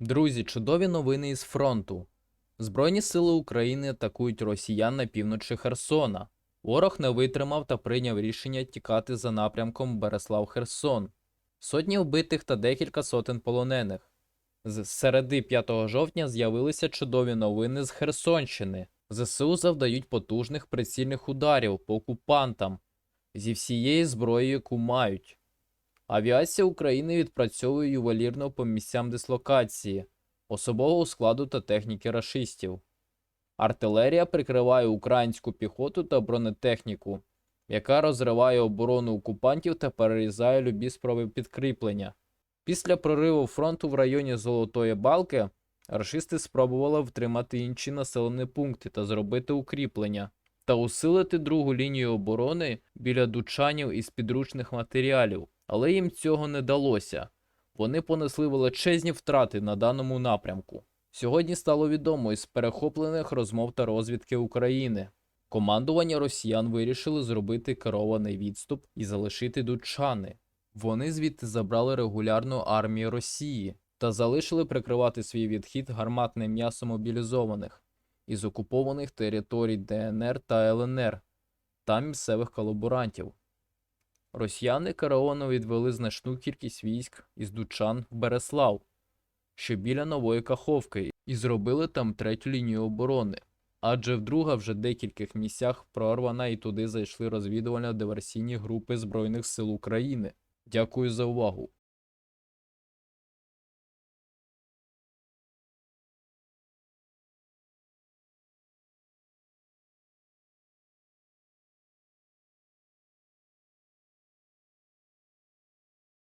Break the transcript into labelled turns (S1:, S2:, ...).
S1: Друзі, чудові новини із фронту. Збройні сили України атакують росіян на півночі Херсона. Ворог не витримав та прийняв рішення тікати за напрямком Береслав-Херсон. Сотні вбитих та декілька сотень полонених. З середи 5 жовтня з'явилися чудові новини з Херсонщини. ЗСУ завдають потужних прицільних ударів по окупантам зі всієї зброї, яку мають. Авіація України відпрацьовує ювелірно по місцям дислокації, особового складу та техніки рашистів. Артилерія прикриває українську піхоту та бронетехніку, яка розриває оборону окупантів та перерізає любі спроби підкріплення. Після прориву фронту в районі Золотої Балки рашисти спробували втримати інші населені пункти та зробити укріплення та усилити другу лінію оборони біля дучанів із підручних матеріалів, але їм цього не далося. Вони понесли величезні втрати на даному напрямку. Сьогодні стало відомо із перехоплених розмов та розвідки України. Командування росіян вирішили зробити керований відступ і залишити дучани. Вони звідти забрали регулярну армію Росії та залишили прикривати свій відхід гарматним м'ясом мобілізованих із окупованих територій ДНР та ЛНР та місцевих колаборантів. Росіяни Караону відвели значну кількість військ із Дучан в Береслав, що біля нової Каховки, і зробили там третю лінію оборони. Адже вдруге вже декількох місцях прорвана і туди зайшли розвідувально-диверсійні групи Збройних сил України. Дякую за увагу.